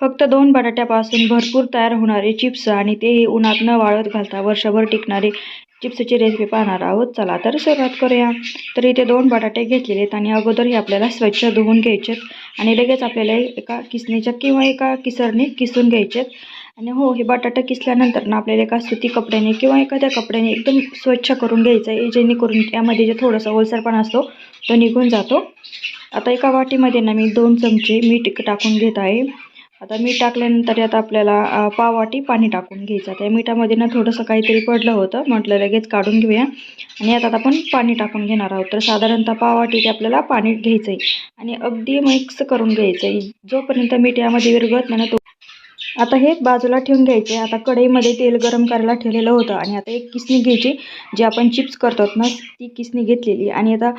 फक्त दोन बटाट्यापासून भरपूर तयार होणारे चिप्स आणि तेही उन्हात न वाळत घालता वर्षभर टिकणारे चिप्सची रेसिपी पाहणार आहोत. चला तर सुरुवात करूया. तर इथे दोन बटाटे घेतलेले आहेत आणि अगोदर हे आपल्याला स्वच्छ धुवून घ्यायचे आहेत. आणि लगेच आपल्याला एका किसणीच्या किंवा एका किसरने किसून घ्यायचे आहेत. आणि हो हे बटाटे किसल्यानंतर ना आपल्याला एका सुती कपड्याने किंवा एखाद्या कपड्याने एकदम स्वच्छ करून घ्यायचं आहे. जेणेकरून त्यामध्ये जे थोडंसं ओलसरपणा असतो तो निघून जातो. आता एका वाटीमध्ये ना मी दोन चमचे मीठ टाकून घेत आहे. आता मीठ टाकल्यानंतर यात आपल्याला पावाटी पाणी टाकून घ्यायचं. त्या मिठामध्ये ना थोडंसं काहीतरी पडलं होतं म्हटलं लगेच काढून घेऊया. आणि यात आता आपण पाणी टाकून घेणार आहोत. तर साधारणतः पावाटी ते आपल्याला पाणी घ्यायचं आहे आणि अगदी मिक्स करून घ्यायचं आहे जोपर्यंत मीठ यामध्ये विरघळत नाही ना तो आता हे बाजूला ठेवून घ्यायचे आता कढईमध्ये तेल गरम करायला ठेवलेलं होतं. आणि आता एक किसणी घ्यायची जी आपण चिप्स करतो ना ती किसणी घेतलेली. आणि आता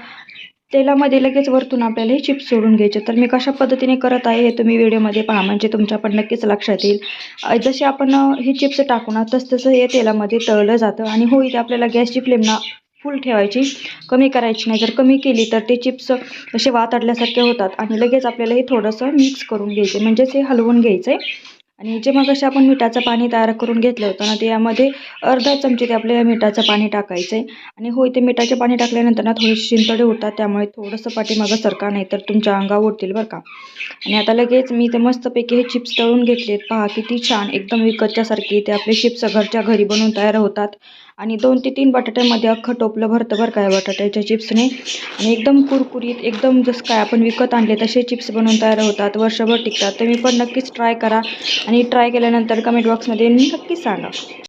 तेलामध्ये लगेच वरतून आपल्याला हे चिप्स सोडून घ्यायचे. तर मी कशा पद्धतीने करत आहे हे तुम्ही व्हिडिओमध्ये पहा. म्हणजे तुमच्या पण नक्कीच लक्षात येईल. जसे आपण हे चिप्स टाकू ना तसतसं हे तेलामध्ये तळलं जातं आणि हो इथे आपल्याला गॅसची फ्लेम ना फुल ठेवायची. कमी करायची नाही. जर कमी केली तर ते चिप्स असे वात अडल्यासारखे होतात आणि लगेच आपल्याला हे थोडंसं मिक्स करून घ्यायचं. म्हणजेच हे हलवून घ्यायचं आहे आणि जे मग आपण मिठाचं पाणी तयार करून घेतलं होतं ना ते यामध्ये अर्धा चमचे ते आपल्याला मिठाचं पाणी टाकायचं आहे आणि हो इथे मिठाचे पाणी टाकल्यानंतर ना थोडीशी शिंतडे होतात त्यामुळे थोडंसं पाठीमागं सरका नाही तर तुमच्या अंगावर उडतील बरं का. आणि आता लगेच मी ते मस्तपैकी हे चिप्स तळून घेतलेत. पहा किती छान एकदम विकतच्यासारखी ते आपले चिप्स घरच्या घरी बनवून तयार होतात. आणि दोन ते तीन बटाट्यामध्ये अख्खं टोपलं भरतं बरं काय बटाट्याच्या चिप्सने. आणि एकदम कुरकुरीत एकदम जसं काय आपण विकत आणले तसे चिप्स बनवून तयार होतात वर्षभर टिकतात. तुम्ही पण नक्कीच ट्राय करा. आणि ट्राय केल्यानंतर कमेंट बॉक्समध्ये नक्कीच सांगा.